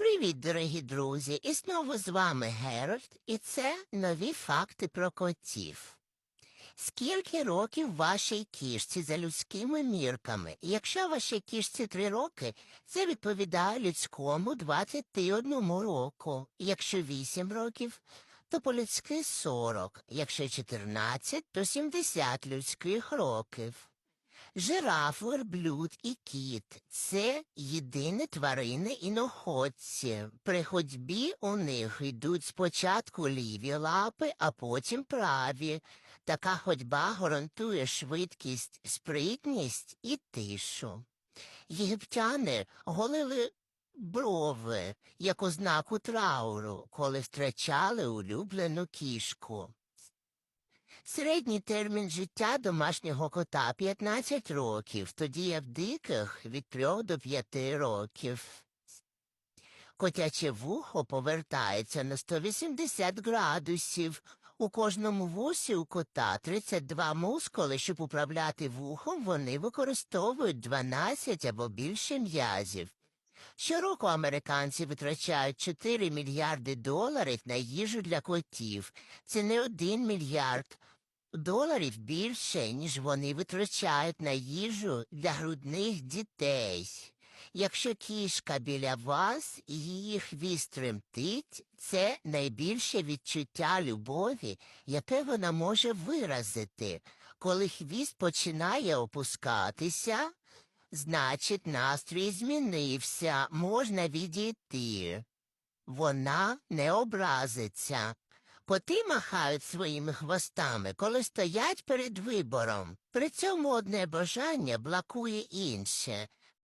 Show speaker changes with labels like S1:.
S1: Привіт, дорогі друзі! І знову з вами Геральт, і це нові факти про котів. Скільки років вашій кішці за людськими мірками? Якщо вашій кішці три роки, це відповідає людському 21 року. Якщо 8 років, то по-людськи 40. Якщо 14, то 70 людських років. Жираф, верблюд і кіт це єдині тварини іноходці. При ходьбі у них йдуть спочатку ліві лапи, а потім праві. Така ходьба гарантує швидкість, спритність і тишу. Єгиптяни голили брови як ознаку трауру, коли втрачали улюблену кішку. Середній термін життя домашнього кота 15 років, тоді як диких від 3 до 5 років. Котяче вухо повертається на 180 градусів. У кожному вусі у кота 32 мускули, щоб управляти вухом, вони використовують 12 або більше м'язів. Щороку американці витрачають 4 мільярди доларів на їжу для котів. Це не один мільярд доларів більше, ніж вони витрачають на їжу для грудних дітей. Якщо кішка біля вас і її хвіст тремтить, це найбільше відчуття любові, яке вона може виразити. Коли хвіст починає опускатися, значить настрій змінився, можна відійти. Вона не образиться. Коти махають своїми хвостами, коли стоять перед вибором. При цьому одне бажання блокує інше.